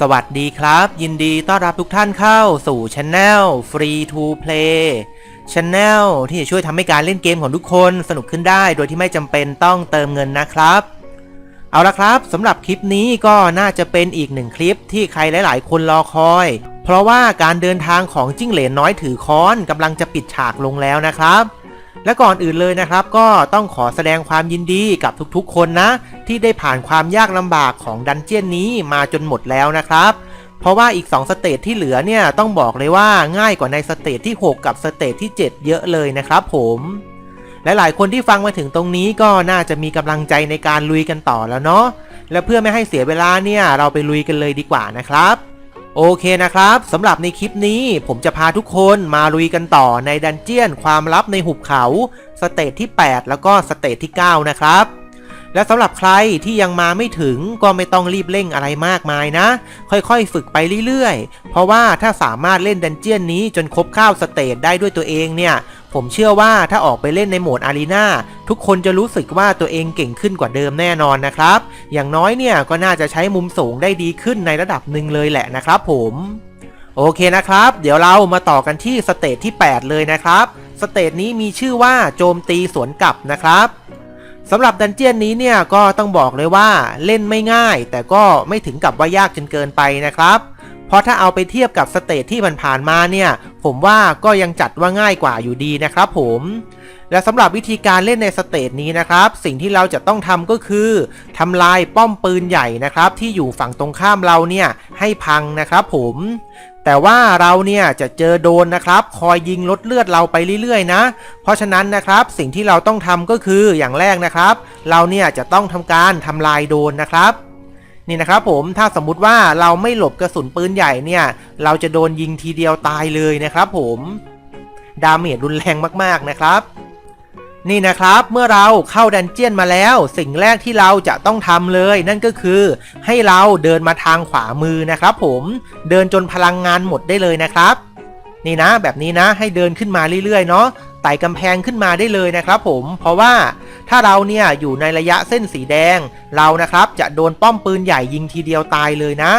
สวัสดีครับ ยินดีต้อนรับทุกท่านเข้าสู่ช anel Free to Play Channel ที่จะช่วยทำให้การเล่นเกมของทุกคนสนุกขึ้นได้ โดยที่ไม่จำเป็นต้องเติมเงินนะครับ เอาละครับสำหรับคลิปนี้ก็น่าจะเป็นอีกหนึ่งคลิปที่ใครหลาย ๆ คนรอคอย เพราะว่าการเดินทางของจิ้งเหลนน้อยถือค้อนกำลังจะปิดฉากลงแล้วนะครับ และก่อนอื่นเลยนะครับ ก็ต้องขอแสดงความยินดีกับทุกๆ คนนะ ที่ได้ผ่านความยากลำบากของดันเจียนนี้มาจนหมดแล้วนะครับ เพราะว่าอีก 2 สเตจที่เหลือเนี่ยต้องบอกเลยว่าง่ายกว่าในสเตจที่ 6 กับสเตจที่ 7 เยอะเลยนะครับผมหลายๆคนที่ฟังมาถึงตรงนี้ก็น่าจะมีกำลังใจในการลุยกันต่อแล้วเนาะและเพื่อไม่ให้เสียเวลาเนี่ยเราไปลุยกันเลยดีกว่านะครับ โอเคนะครับสำหรับในคลิปนี้ผมจะพาทุกคนมาลุยกันต่อในดันเจียนความลับในหุบเขาสเตจที่ 8 แล้วก็สเตจที่ 9 นะครับ และสำหรับใครที่ยังมาไม่ถึงก็ไม่ต้องรีบเร่งอะไรมากมายนะ ค่อยๆ ฝึกไปเรื่อยๆ เพราะว่าถ้าสามารถเล่นดันเจียนนี้จนครบข้าวสเตจได้ด้วยตัวเองเนี่ย ผมเชื่อว่าถ้าออกไปเล่นในโหมดอารีนาทุกคนจะรู้สึกว่าตัวเองเก่งขึ้นกว่าเดิมแน่นอนนะครับ อย่างน้อยเนี่ยก็น่าจะใช้มุมสูงได้ดีขึ้นในระดับหนึ่งเลยแหละนะครับผมโอเคนะครับ เดี๋ยวเรามาต่อกันที่สเตจที่ 8 เลยนะครับ สเตจนี้มีชื่อว่าโจมตีสวนกลับนะครับสำหรับดันเจียนนี้เนี่ยก็ต้องบอกเลยว่าเล่นไม่ง่าย แต่ก็ไม่ถึงกับว่ายากจนเกินไปนะครับ เพราะถ้าเอาไปเทียบกับสเตจที่ผ่านๆมาเนี่ย ผมว่าก็ยังจัดว่าง่ายกว่าอยู่ดีนะครับผมและสำหรับวิธีการเล่นในสเตจนี้นะครับ สิ่งที่เราจะต้องทำก็คือทำลายป้อมปืนใหญ่นะครับ ที่อยู่ฝั่งตรงข้ามเราเนี่ยให้พังนะครับผมแต่ว่าเราเนี่ยจะเจอโดนนะครับ คอยยิงลดเลือดเราไปเรื่อยๆนะ เพราะฉะนั้นนะครับสิ่งที่เราต้องทำก็คืออย่างแรกนะครับ เราเนี่ยจะต้องทำการทำลายโดนนะครับ นี่นะครับผมถ้าสมมุติว่าเราไม่หลบกระสุนปืนใหญ่เนี่ย เราจะโดนยิงทีเดียวตายเลยนะครับผมดาเมจรุนแรงมากๆนะครับ นี่นะครับเมื่อเราเข้าดันเจียนมาแล้ว สิ่งแรกที่เราจะต้องทำเลย นั่นก็คือ ให้เราเดินมาทางขวามือนะครับผมเดินจนพลังงานหมดได้เลยนะครับ นี่นะแบบนี้นะให้เดินขึ้นมาเรื่อยๆเนาะ ไต่กำแพงขึ้นมาได้เลยนะครับผม เพราะว่าถ้าเราเนี่ยอยู่ในระยะเส้นสีแดง เรานะครับจะโดนป้อมปืนใหญ่ยิงทีเดียวตายเลยนะ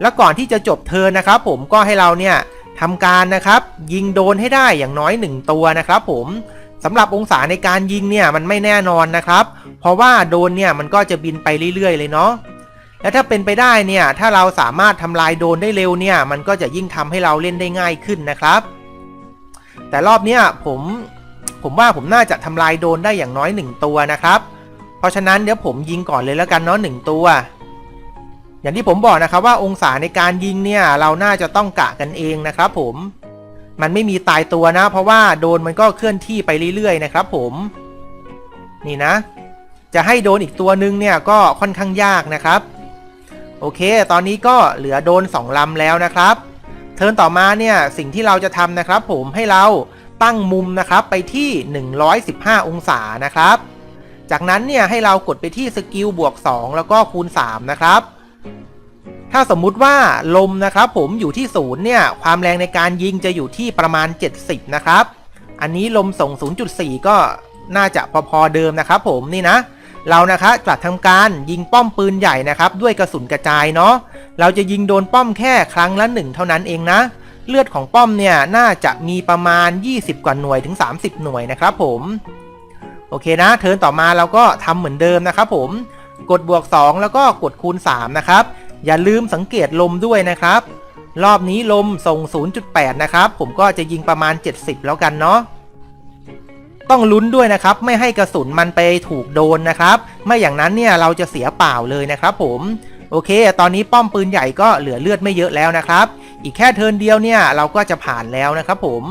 แล้วก่อนที่จะจบเทินนะครับ ผมก็ให้เราเนี่ยทำการนะครับ ยิงโดนให้ได้อย่างน้อย 1 ตัวนะครับ ผมสำหรับองศาในการยิงเนี่ยมันไม่แน่นอนนะครับ เพราะว่าโดนเนี่ยมันก็จะบินไปเรื่อยๆ เลยเนาะและถ้าเป็นไปได้เนี่ยถ้าเราสามารถทำลายโดนได้เร็วเนี่ยมันก็จะยิ่งทำให้เราเล่นได้ง่ายขึ้นนะครับ แต่รอบเนี้ยผมผมว่าผมน่าจะทำลายโดนได้อย่างน้อย 1 ตัวนะครับ เพราะฉะนั้นเดี๋ยวผมยิงก่อนเลยแล้วกันเนาะหตัว อย่างที่ผมบอกนะครับว่าองศาในการยิงเนี่ยเราน่าจะต้องกะกันเองนะครับ ผมมันไม่มีตายตัวนะ เพราะว่าโดนมันก็เคลื่อนที่ไปเรื่อยๆนะครับ ผม นี่นะ จะให้โดนอีกตัวนึงเนี่ยก็ค่อนข้างยากนะครับ โอเค ตอนนี้ก็เหลือโดน 2ลำแล้วนะครับ เทิร์นต่อมาเนี่ยสิ่งที่เราจะทำนะครับ ผมให้เราตั้งมุมนะครับไปที่ 115 องศานะครับ จากนั้นเนี่ยให้เรากดไปที่สกิลบวก 2 แล้วก็คูณ 3 นะครับ ถ้าสมมุติว่าลมนะครับผมอยู่ที่ศูนย์เนี่ยความแรงในการยิงจะอยู่ที่ประมาณ 70 นะครับ อันนี้ลมส่ง 0.4 ก็น่าจะพอๆเดิมนะครับ ผมนี่นะ เรานะคะกลัดทำการยิงป้อมปืนใหญ่นะครับ ด้วยกระสุนกระจายเนาะ เราจะยิงโดนป้อมแค่ครั้งละหนึ่งเท่านั้นเองนะ เลือดของป้อมเนี่ยน่าจะมีประมาณ 20 กว่าหน่วยถึง 30 หน่วยนะครับผมโอเคนะ เทิร์นต่อมาเราก็ทำเหมือนเดิมนะครับผมกดบวก 2 แล้วก็กดคูณ 3 นะครับ อย่าลืมสังเกตลมด้วยนะครับ รอบนี้ลมส่ง 0.8 นะครับ ผมก็จะยิงประมาณ 70 แล้วกันเนาะต้องลุ้นด้วยนะครับ ไม่ให้กระสุนมันไปถูกโดนนะครับ ไม่อย่างนั้นเนี่ยเราจะเสียเปล่าเลยนะครับผม โอเค ตอนนี้ป้อมปืนใหญ่ก็เหลือเลือดไม่เยอะแล้วนะครับ อีกแค่เทินเดียวเนี่ยเราก็จะผ่านแล้วนะครับผม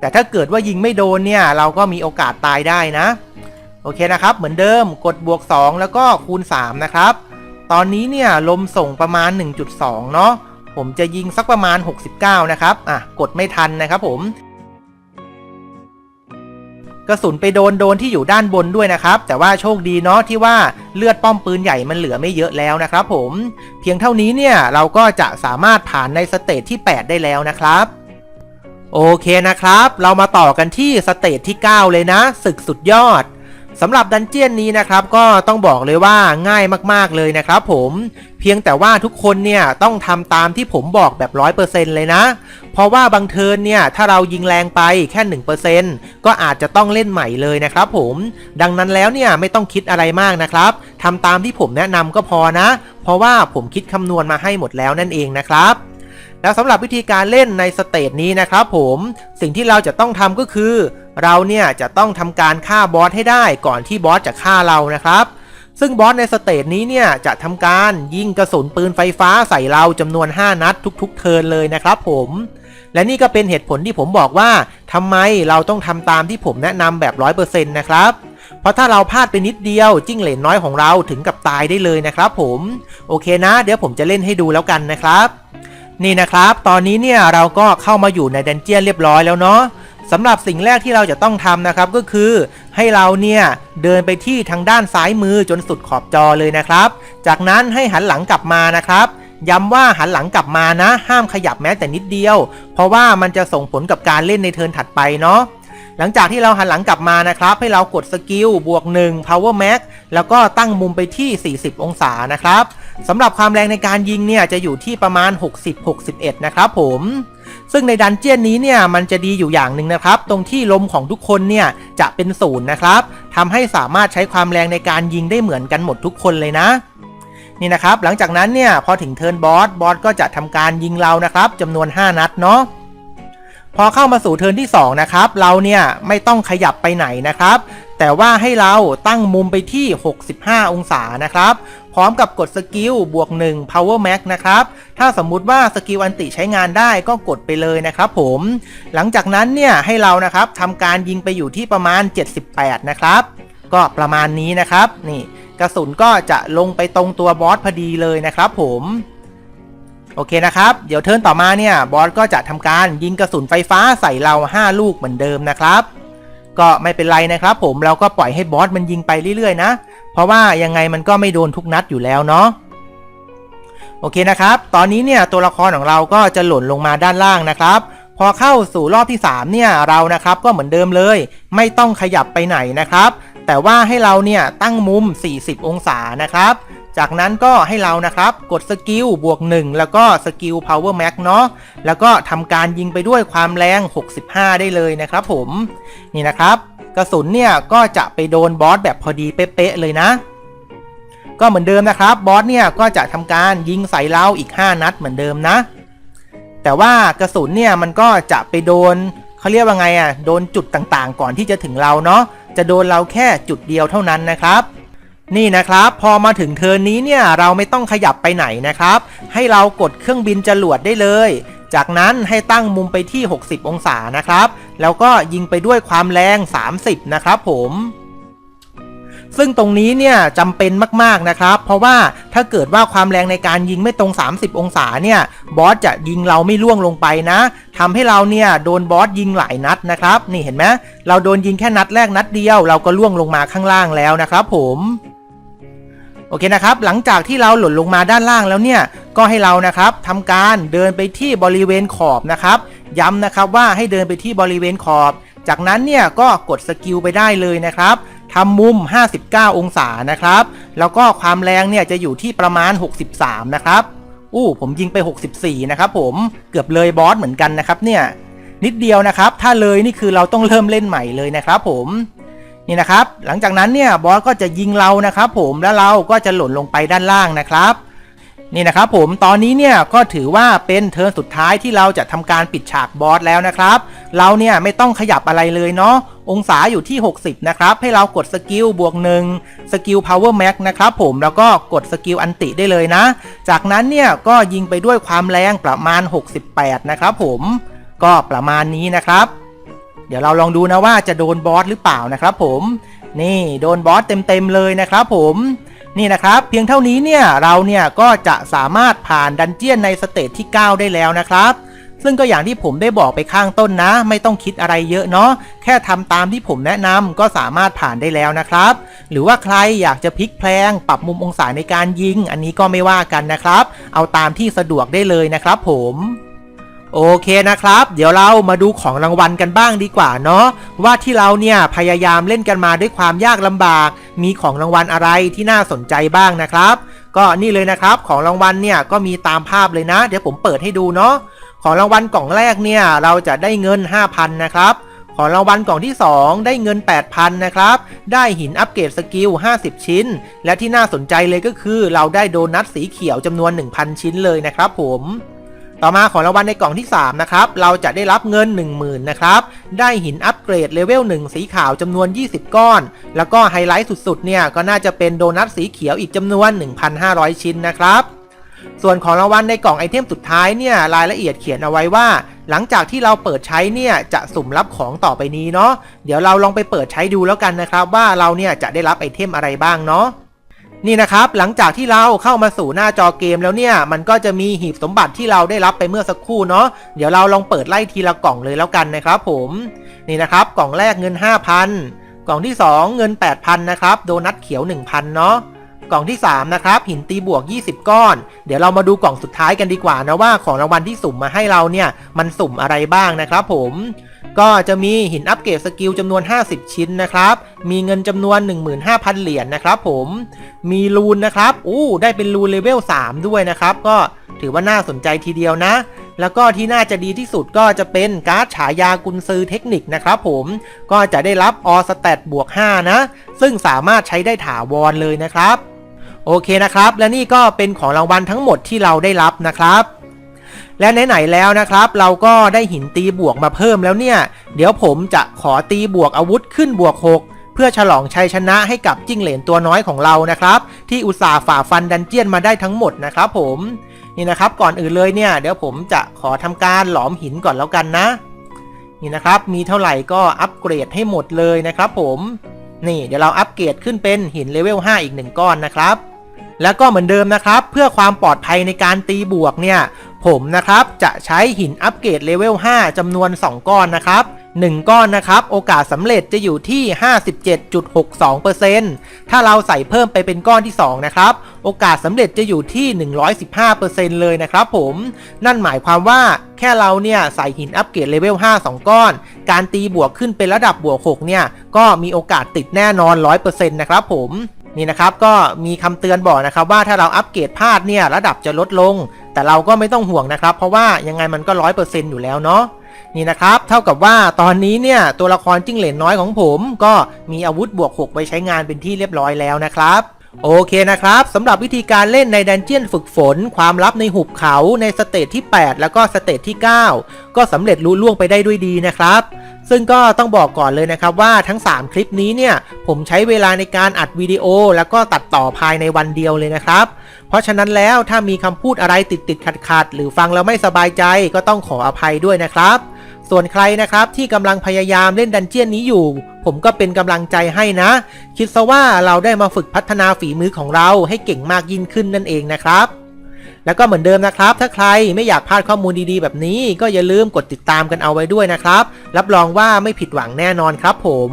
แต่ถ้าเกิดว่ายิงไม่โดนเนี่ยเราก็มีโอกาสตายได้นะ โอเคนะครับ เหมือนเดิมกดบวก 2 แล้วก็คูณ 3 นะครับ ตอนนี้เนี่ยลมส่งประมาณ 1.2 เนาะ ผมจะยิงสักประมาณ 69 นะครับ อะ กดไม่ทันนะครับผม กระสุนไปโดนโดนที่อยู่ด้านบนด้วยนะครับ แต่ว่าโชคดีเนาะที่ว่าเลือดป้อมปืนใหญ่มันเหลือไม่เยอะแล้วนะครับผม เพียงเท่านี้เนี่ยเราก็จะสามารถผ่านในสเตจที่ 8 ได้แล้วนะครับโอเคนะครับ เรามาต่อกันที่สเตจที่ 9 เลยนะศึกสุดยอด สำหรับดันเจียนนี้นะครับก็ต้องบอกเลยว่าง่ายมากๆเลยนะครับผมเพียงแต่ว่าทุกคนเนี่ยต้องทำตามที่ผมบอกแบบร้อยเปอร์เซนต์เลยนะ เพราะว่าบางเทิร์นเนี่ยถ้าเรายิงแรงไปแค่หนึ่งเปอร์เซนต์ก็อาจจะต้องเล่นใหม่เลยนะครับผมดังนั้นแล้วเนี่ยไม่ต้องคิดอะไรมากนะครับทำตามที่ผมแนะนำก็พอนะ เพราะว่าผมคิดคำนวณมาให้หมดแล้วนั่นเองนะครับ แล้วสำหรับวิธีการเล่นในสเตจนี้นะครับผมสิ่งที่เราจะต้องทำก็คือ เราเนี่ยจะต้องทำการฆ่าบอสให้ได้ก่อนที่บอสจะฆ่าเรานะครับ ซึ่งบอสในสเตจนี้เนี่ยจะทำการยิงกระสุนปืนไฟฟ้าใส่เราจำนวน 5 นัดทุกๆ เทิร์นเลยนะครับผมและนี่ก็เป็นเหตุผลที่ผมบอกว่าทำไมเราต้องทำตามที่ผมแนะนำแบบ 100%นะครับเพราะถ้าเราพลาดไปนิดเดียวจิ้งเหลนน้อยของเราถึงกับตายได้เลยนะครับผม โอเคนะ เดี๋ยวผมจะเล่นให้ดูแล้วกันนะครับ นี่นะครับ ตอนนี้เนี่ยเราก็เข้ามาอยู่ในดันเจียนเรียบร้อยแล้วเนาะสำหรับสิ่งแรกที่เราจะต้องทำนะครับก็คือ ให้เราเนี่ยเดินไปที่ทางด้านซ้ายมือจนสุดขอบจอเลยนะครับ จากนั้นให้หันหลังกลับมานะครับย้ำว่าหันหลังกลับมานะ ห้ามขยับแม้แต่นิดเดียว เพราะว่ามันจะส่งผลกับการเล่นในเทิร์นถัดไปเนาะหลังจากที่เราหันหลังกลับมานะครับ ให้เรากดสกิลบวก 1 power max แล้วก็ตั้งมุมไปที่ 40 องศานะครับ สำหรับความแรงในการยิงเนี่ยจะอยู่ที่ประมาณ 60-61 นะครับผม ซึ่งในดันเจียนนี้เนี่ยมันจะดีอยู่อย่างหนึ่งนะครับ ตรงที่ลมของทุกคนเนี่ยจะเป็นศูนย์นะครับทำให้สามารถใช้ความแรงในการยิงได้เหมือนกันหมดทุกคนเลยนะนี่นะครับ หลังจากนั้นเนี่ยพอถึงเทิร์นบอสบอสก็จะทำการยิงเรานะครับจำนวน 5 นัดเนาะพอเข้ามาสู่เทิร์นที่ 2 นะครับ เราเนี่ยไม่ต้องขยับไปไหนนะครับ แต่ว่าให้เราตั้งมุมไปที่ 65 องศานะครับ พร้อมกับกดสกิลบวก 1 power max นะครับ ถ้าสมมุติว่าสกิลอันติใช้งานได้ก็กดไปเลยนะครับผม หลังจากนั้นเนี่ยให้เรานะครับทำการยิงไปอยู่ที่ประมาณ 78 นะครับ ก็ประมาณนี้นะครับ นี่กระสุนก็จะลงไปตรงตัวบอสพอดีเลยนะครับผมโอเคนะครับ เดี๋ยวเทิร์นต่อมาเนี่ย บอสก็จะทำการยิงกระสุนไฟฟ้าใส่เรา 5 ลูกเหมือนเดิมนะครับ ก็ไม่เป็นไรนะครับผมเราก็ปล่อยให้บอสมันยิงไปเรื่อยๆนะ เพราะว่ายังไงมันก็ไม่โดนทุกนัดอยู่แล้วเนาะโอเคนะครับ ตอนนี้เนี่ยตัวละครของเราก็จะหล่นลงมาด้านล่างนะครับ พอเข้าสู่รอบที่ 3 เนี่ยเรานะครับก็เหมือนเดิมเลย ไม่ต้องขยับไปไหนนะครับ แต่ว่าให้เราเนี่ยตั้งมุม 40 องศานะครับ จากนั้นก็ให้เรานะครับกดสกิลบวก 1 แล้วก็สกิล power max เนาะแล้วก็ทำการยิงไปด้วยความแรง 65 ได้เลยนะครับผมนี่นะครับกระสุนเนี่ยก็จะไปโดนบอสแบบพอดีเป๊ะๆเลยนะ ก็เหมือนเดิมนะครับบอสเนี่ยก็จะทำการยิงใส่เราอีก 5 นัดเหมือนเดิมนะ แต่ว่ากระสุนเนี่ยมันก็จะไปโดนเขาเรียกว่าไงอะโดนจุดต่างๆ ก่อนที่จะถึงเราเนาะจะโดนเราแค่จุดเดียวเท่านั้นนะครับ นี่นะครับพอมาถึงเทิร์นนี้เนี่ยเราไม่ต้องขยับไปไหนนะครับ ให้เรากดเครื่องบินจรวดได้เลย จากนั้นให้ตั้งมุมไปที่ 60 องศานะครับ แล้วก็ยิงไปด้วยความแรง 30 นะครับผมซึ่งตรงนี้เนี่ยจำเป็นมากๆนะครับ เพราะว่าถ้าเกิดว่าความแรงในการยิงไม่ตรง 30 องศาเนี่ยบอสจะยิงเราไม่ล่วงลงไปนะทำให้เราเนี่ยโดนบอสยิงหลายนัดนะครับ นี่เห็นไหมเราโดนยิงแค่นัดแรกนัดเดียว เราก็ล่วงลงมาข้างล่างแล้วนะครับผม โอเคนะครับ หลังจากที่เราหล่นลงมาด้านล่างแล้วเนี่ย ก็ให้เรานะครับทำการเดินไปที่บริเวณขอบนะครับ ย้ำนะครับว่าให้เดินไปที่บริเวณขอบ จากนั้นเนี่ยก็กดสกิลไปได้เลยนะครับทำมุม 59 องศานะครับ แล้วก็ความแรงเนี่ยจะอยู่ที่ประมาณ 63 นะครับ อู้ผมยิงไป 64 นะครับผม เกือบเลยบอสเหมือนกันนะครับเนี่ย นิดเดียวนะครับ ถ้าเลยนี่คือเราต้องเริ่มเล่นใหม่เลยนะครับผม นี่นะครับ หลังจากนั้นเนี่ยบอสก็จะยิงเรานะครับผมแล้วเราก็จะหล่นลงไปด้านล่างนะครับ นี่นะครับผมตอนนี้เนี่ยก็ถือว่าเป็นเทิร์นสุดท้ายที่เราจะทำการปิดฉากบอสแล้วนะครับ เราเนี่ยไม่ต้องขยับอะไรเลยเนาะองศาอยู่ที่ 60 นะครับ ให้เรากดสกิลบวกหนึ่งสกิล power max นะครับผมแล้วก็กดสกิลอันติได้เลยนะ จากนั้นเนี่ยก็ยิงไปด้วยความแรงประมาณ 68 นะครับผมก็ประมาณนี้นะครับ เดี๋ยวเราลองดูนะว่าจะโดนบอสหรือเปล่านะครับผมนี่โดนบอสเต็มๆเลยนะครับผมนี่นะครับเพียงเท่านี้เนี่ยเราเนี่ยก็จะสามารถผ่านดันเจียนในสเตจที่ 9 ได้แล้วนะครับ ซึ่งก็อย่างที่ผมได้บอกไปข้างต้นนะ ไม่ต้องคิดอะไรเยอะเนาะแค่ทำตามที่ผมแนะนำก็สามารถผ่านได้แล้วนะครับ หรือว่าใครอยากจะพลิกแพลง ปรับมุมองศาในการยิง อันนี้ก็ไม่ว่ากันนะครับ เอาตามที่สะดวกได้เลยนะครับผม โอเคนะครับ เดี๋ยวเรามาดูของรางวัลกันบ้างดีกว่าเนาะว่าที่เราเนี่ยพยายามเล่นกันมาด้วยความยากลำบาก มีของรางวัลอะไรที่น่าสนใจบ้างนะครับ ก็นี่เลยนะครับของรางวัลเนี่ยก็มีตามภาพเลยนะ เดี๋ยวผมเปิดให้ดูเนาะของรางวัลกล่องแรกเนี่ยเราจะได้เงิน 5,000 นะครับของรางวัลกล่องที่ 2 ได้เงิน 8,000 นะครับ ได้หินอัปเกรดสกิล 50 ชิ้น และที่น่าสนใจเลยก็คือเราได้โดนัทสีเขียวจำนวน 1,000 ชิ้นเลยนะครับผม ต่อมาของรางวัลในกล่องที่ 3 นะครับ เราจะได้รับเงิน 10,000นะครับ ได้หินอัปเกรดเลเวล 1 สีขาวจำนวน 20 ก้อน แล้วก็ไฮไลท์สุดๆ เนี่ย ก็น่าจะเป็นโดนัทสีเขียวอีกจำนวน 1,500 ชิ้นนะครับ ส่วนของรางวัลในกล่องไอเทมสุดท้ายเนี่ย รายละเอียดเขียนเอาไว้ว่า หลังจากที่เราเปิดใช้เนี่ย จะสุ่มรับของต่อไปนี้เนาะ เดี๋ยวเราลองไปเปิดใช้ดูแล้วกันนะครับ ว่าเราเนี่ยจะได้รับไอเทมอะไรบ้างเนาะ นี่นะครับหลังจากที่เราเข้ามาสู่หน้าจอเกมแล้วเนี่ย มันก็จะมีหีบสมบัติที่เราได้รับไปเมื่อสักครู่เนาะเดี๋ยวเราลองเปิดไล่ทีละกล่องเลยแล้วกันนะครับผมนี่นะครับกล่องแรกเงิน 5,000 กล่องที่ 2 เงิน 8,000นะครับโดนัทเขียว 1,000 เนาะกล่องที่ 3 นะครับ หินตีบวก 20 ก้อน เดี๋ยวเรามาดูกล่องสุดท้ายกันดีกว่านะว่าของรางวัลที่สุ่มมาให้เราเนี่ย มันสุ่มอะไรบ้างนะครับผม ก็จะมีหินอัปเกรดสกิลจำนวน 50 ชิ้นนะครับ มีเงินจำนวน 15,000 เหรียญนะครับผม มีรูนนะครับ อู้ได้เป็นรูนเลเวล 3 ด้วยนะครับ ก็ถือว่าน่าสนใจทีเดียวนะ แล้วก็ที่น่าจะดีที่สุดก็จะเป็นการ์ดฉายากุนซือเทคนิคนะครับผม ก็จะได้รับออสแตทบวก 5 นะ ซึ่งสามารถใช้ได้ถาวรเลยนะครับ โอเคนะครับ และนี่ก็เป็นของรางวัลทั้งหมดที่เราได้รับนะครับ และไหนๆแล้วนะครับ เราก็ได้หินตีบวกมาเพิ่มแล้วเนี่ย เดี๋ยวผมจะขอตีบวกอาวุธขึ้นบวก6เพื่อฉลองชัยชนะให้กับจิ้งเหลนตัวน้อยของเรานะครับ ที่อุตส่าห์ฝ่าฟันดันเจียนมาได้ทั้งหมดนะครับผมนี่นะครับก่อนอื่นเลยเนี่ย เดี๋ยวผมจะขอทำการหลอมหินก่อนแล้วกันนะ นี่นะครับมีเท่าไหร่ก็อัปเกรดให้หมดเลยนะครับผมนี่เดี๋ยวเราอัปเกรดขึ้นเป็นหินเลเวล5อีก1ก้อนนะครับ แล้วก็เหมือนเดิมนะครับ เพื่อความปลอดภัยในการตีบวกเนี่ย ผมนะครับจะใช้หินอัปเกรดเลเวล 5จำนวน 2 ก้อนนะครับ 1 ก้อนนะครับ โอกาสสำเร็จจะอยู่ที่ 57.62%ถ้าเราใส่เพิ่มไปเป็นก้อนที่ 2 นะครับ โอกาสสำเร็จจะอยู่ที่ 115%เลยนะครับผม นั่นหมายความว่าแค่เราเนี่ยใส่หินอัปเกรดเลเวล 5 2 ก้อน การตีบวกขึ้นเป็นระดับบวก 6 เนี่ย ก็มีโอกาสติดแน่นอน 100%นะครับผม นี่นะครับก็มีคำเตือนบอกนะครับว่าถ้าเราอัปเกรดพลาดเนี่ยระดับจะลดลง แต่เราก็ไม่ต้องห่วงนะครับ เพราะว่ายังไงมันก็ร้อยเปอร์เซ็นต์อยู่แล้วเนาะนี่นะครับเท่ากับว่าตอนนี้เนี่ยตัวละครจิ้งเหลนน้อยของผม ก็มีอาวุธบวก 6 ไว้ใช้งานเป็นที่เรียบร้อยแล้วนะครับโอเคนะครับสำหรับวิธีการเล่นในดันเจียนฝึกฝน ความลับในหุบเขาในสเตจที่ 8 แล้วก็สเตจที่ 9 ก็สำเร็จลุล่วงไปได้ด้วยดีนะครับ ซึ่งก็ต้องบอกก่อนเลยนะครับว่าทั้ง 3 คลิปนี้เนี่ยผมใช้เวลาในการอัดวิดีโอ แล้วก็ตัดต่อภายในวันเดียวเลยนะครับ เพราะฉะนั้นแล้วถ้ามีคำพูดอะไรติดติดขัดขัดหรือฟังแล้วไม่สบายใจก็ต้องขออภัยด้วยนะครับ ส่วนใครนะครับที่กำลังพยายามเล่นดันเจียนนี้อยู่ ผมก็เป็นกำลังใจให้นะ คิดซะว่าเราได้มาฝึกพัฒนาฝีมือของเราให้เก่งมากยิ่งขึ้นนั่นเองนะครับ แล้วก็เหมือนเดิมนะครับ ถ้าใครไม่อยากพลาดข้อมูลดีๆ แบบนี้ ก็อย่าลืมกดติดตามกันเอาไว้ด้วยนะครับ รับรองว่าไม่ผิดหวังแน่นอนครับผม